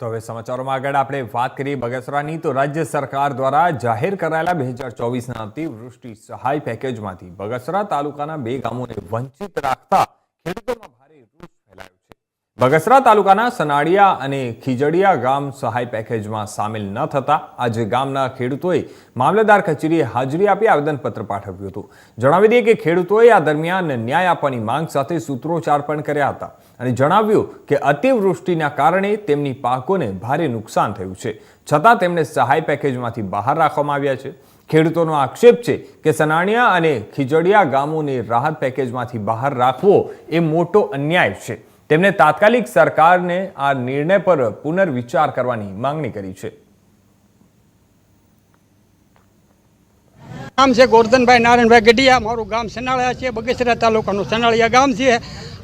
તો હવે સમાચારોમાં આગળ આપણે વાત કરીએ બગસરાની, તો રાજ્ય સરકાર દ્વારા જાહેર કરાયેલા બે હજાર ચોવીસના અતિવૃષ્ટિ સહાય પેકેજમાંથી બગસરા તાલુકાના બે ગામોને વંચિત રાખતા ખેડૂતોમાં બગસરા તાલુકાના સનાડિયા અને ખીજડીયા ગામ સહાય પેકેજમાં સામેલ ન થતા આજે ગામના ખેડૂતોએ મામલતદાર કચેરીએ હાજરી આપી આવેદનપત્ર પાઠવ્યું હતું. જણાવી દઈએ કે ખેડૂતોએ આ દરમિયાન ન્યાય આપવાની માંગ સાથે સૂત્રોચ્ચાર પણ કર્યા હતા અને જણાવ્યું કે અતિવૃષ્ટિના કારણે તેમની પાકોને ભારે નુકસાન થયું છે. છતાં તેમને સહાય પેકેજમાંથી બહાર રાખવામાં આવ્યા છે. ખેડૂતોનો આક્ષેપ છે કે સનાણિયા અને ખીજડીયા ગામોને રાહત પેકેજમાંથી બહાર રાખવો એ મોટો અન્યાય છે. તેમણે તાત્કાલિક સરકારને આ નિર્ણય પર પુનર્વિચાર કરવાની માંગણી કરી છે. ગામ છે ગોરધનભાઈ નારાયણભાઈ ગઢિયા, મારું ગામ સનાળિયા છે, બગસરા તાલુકાનું સનાળિયા ગામ છે.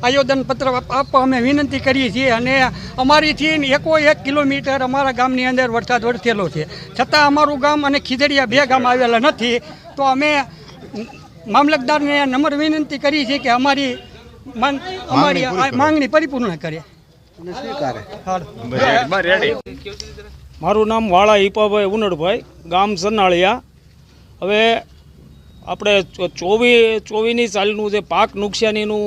આયોજન પત્ર આપવા અમે વિનંતી કરીએ છીએ અને અમારીથી એકો એક કિલોમીટર અમારા ગામની અંદર વરસાદ વરસેલો છે. છતાં અમારું ગામ અને ખીજડીયા બે ગામ આવેલા નથી, તો અમે મામલતદારને નમ્ર વિનંતી કરી છે કે અમારી માંગ- અમારી આ માંગણી પરિપૂર્ણ કરે મારું નામ વાળા હિપાભાઈ ઉનડભાઈ ગામ સનાળિયા. હવે આપણે ચોવી ચોવીની સાલનું જે પાક નુકસાનીનું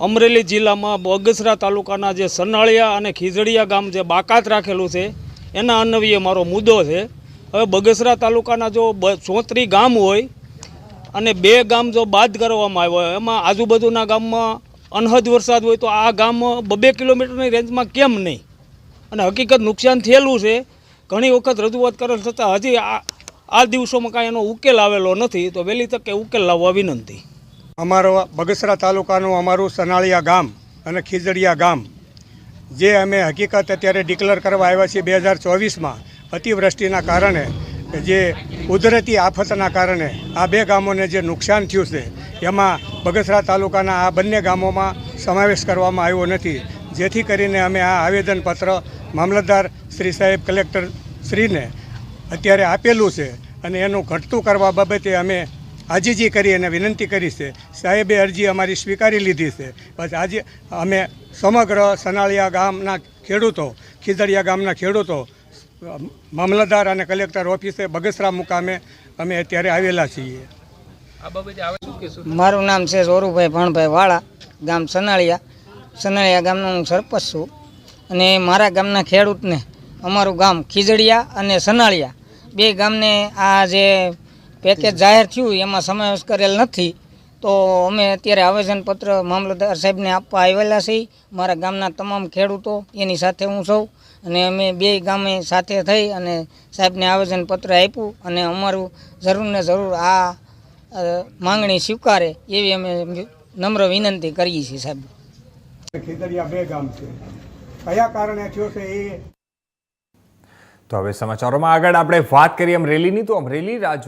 અમરેલી જિલ્લામાં બગસરા તાલુકાના જે સનાળિયા અને ખીજડીયા ગામ જે બાકાત રાખેલું છે એના અન્વયે મારો મુદ્દો છે. હવે બગસરા તાલુકાના જો બ- ચોત્રી ગામ હોય અને બે ગામ જો બાદ કરવામાં આવ્યો એમાં આજુબાજુના ગામમાં અનહદ વરસાદ હોય તો આ ગામ બબે કિલોમીટરની રેન્જમાં કેમ નહીં? અને હકીકત નુકસાન થયેલું છે. ઘણી વખત રજૂઆત કરેલ છતાં હજી આ આ દિવસોમાં કાંઈ એનો ઉકેલ આવેલો નથી. તો વહેલી તકે ઉકેલ લાવવા વિનંતી. અમારો બગસરા તાલુકાનું અમારું સનાળિયા ગામ અને ખીજડીયા ગામ, જે અમે હકીકત અત્યારે ડિક્લેર કરવા આવ્યા છીએ બે હજાર ચોવીસમાં, અતિવૃષ્ટિના કારણે. જે કુદરતી આફતના કારણે આ બે ગામોને જે નુકસાન થયું છે, એમાં બગસરા તાલુકાના આ બંને ગામોમાં સમાવેશ કરવામાં આવ્યો નથી. જેથી કરીને અમે આ આવેદનપત્ર મામલતદાર શ્રી સાહેબ કલેક્ટર શ્રીને અત્યારે આપેલું છે અને એનું ઘટતું કરવા બાબતે અમે આજીજી કરી અને વિનંતી કરી છે. સાહેબે અરજી અમારી સ્વીકારી લીધી છે. બસ આજે અમે સમગ્ર સનાળિયા ગામના ખેડૂતો ખીદડિયા ગામના ખેડૂતો મામલતદાર અને કલેક્ટર ઓફિસે બગસરા મુકામે અમે અત્યારે આવેલા છીએ. મારું નામ છે zoruભાઈ ભણભાઈ વાળા ગામ સનાળિયા. સનાળિયા ગામનો હું સરપંચ છું. અને મારા ગામના ખેડૂતને અમારું ગામ ખીજડીયા અને સનાળિયા. બે ગામને આ જે પેકેજ જાહેર થયું એમાં સમાવેશ કરેલ નથી. તો અમે અત્યારે આવેદનપત્ર મામલતદાર સાહેબને આપવા આવેલા છીએ. મારા ગામના તમામ ખેડૂતો એની સાથે હું સૌ અને અમે બે ગામે સાથે થઈ અને સાહેબને આવેદનપત્ર આપ્યું અને અમારું જરૂર ને જરૂર આ માંગણી સ્વીકારે એવી અમે નમ્ર વિનંતી કરીએ છીએ સાહેબ. ખીદડિયા બે ગામ છે. કયા કારણે થયો છે એ? તો હવે સમાચારોમાં આગળ આપણે વાત કરીએ અમરેલીની તો અમરેલી રાજુ